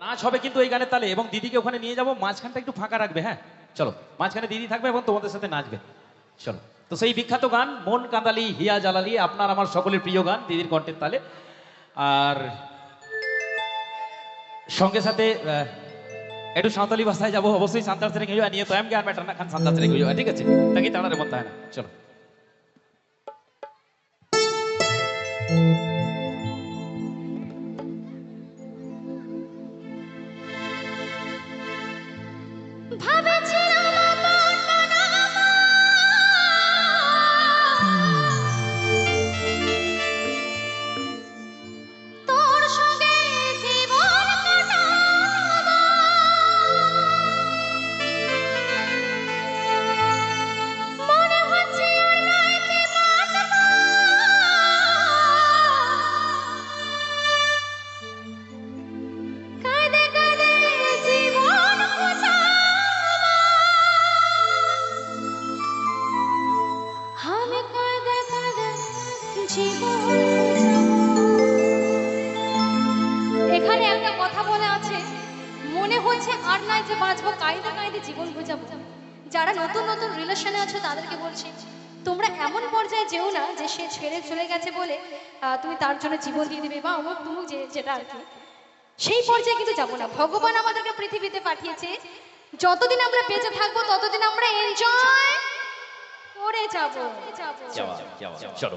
নাচ হবে কিন্তু এই গানের তালে। এবং দিদিকে ওখানে নিয়ে যাব। মাঝখানটা একটু ফাঁকা রাখবে হ্যাঁ? চলো, মাঝখানে দিদি থাকবে এবং তোমাদের সাথে নাচবে। চলো। তো সেই বিখ্যাত গান, মন কাঁদালি, হিয়া জ্বালালি, আপনার আমার সকলের প্রিয় গান, দিদির কণ্ঠের তালে। আর সঙ্গে সাথে একটু সাঁওতালি ভাষায় যাব। অবশ্যই সান্তাল সেরে গিয়ে নিয়ে তো এম জ্ঞান ব্যাটার না, খান সান্তাল গিয়ে ঠিক আছে? তাকে তাড়ারে মন না? চলো। এখানে একটা কথা বলে আছে, মনে হচ্ছে আর নাই যে বাঁচবো কাইদে কাইদে জীবন বুঝাবো। যারা নতুন নতুন রিলেশনে আছো, তাদেরকে বলছি, তোমরা এমন পর্যায়ে যেও না যে সে ছেড়ে চলে গেছে বলে তুমি তার জন্য জীবন দিয়ে দেবে বা অমুক যে, যেটা আর সেই পর্যায়ে কিন্তু যাব না। ভগবান আমাদেরকে পৃথিবীতে পাঠিয়েছে। যতদিন আমরা বেঁচে থাকব, ততদিন আমরা এনজয় করে যাব। চলো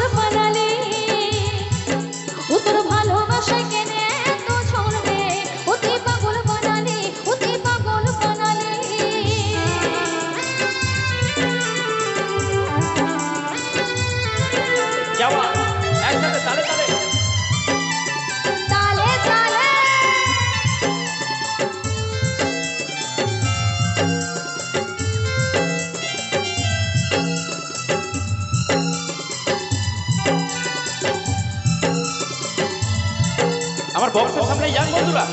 আমার বক্সের সামনে ইয়াং বন্ধুরা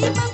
Thank you.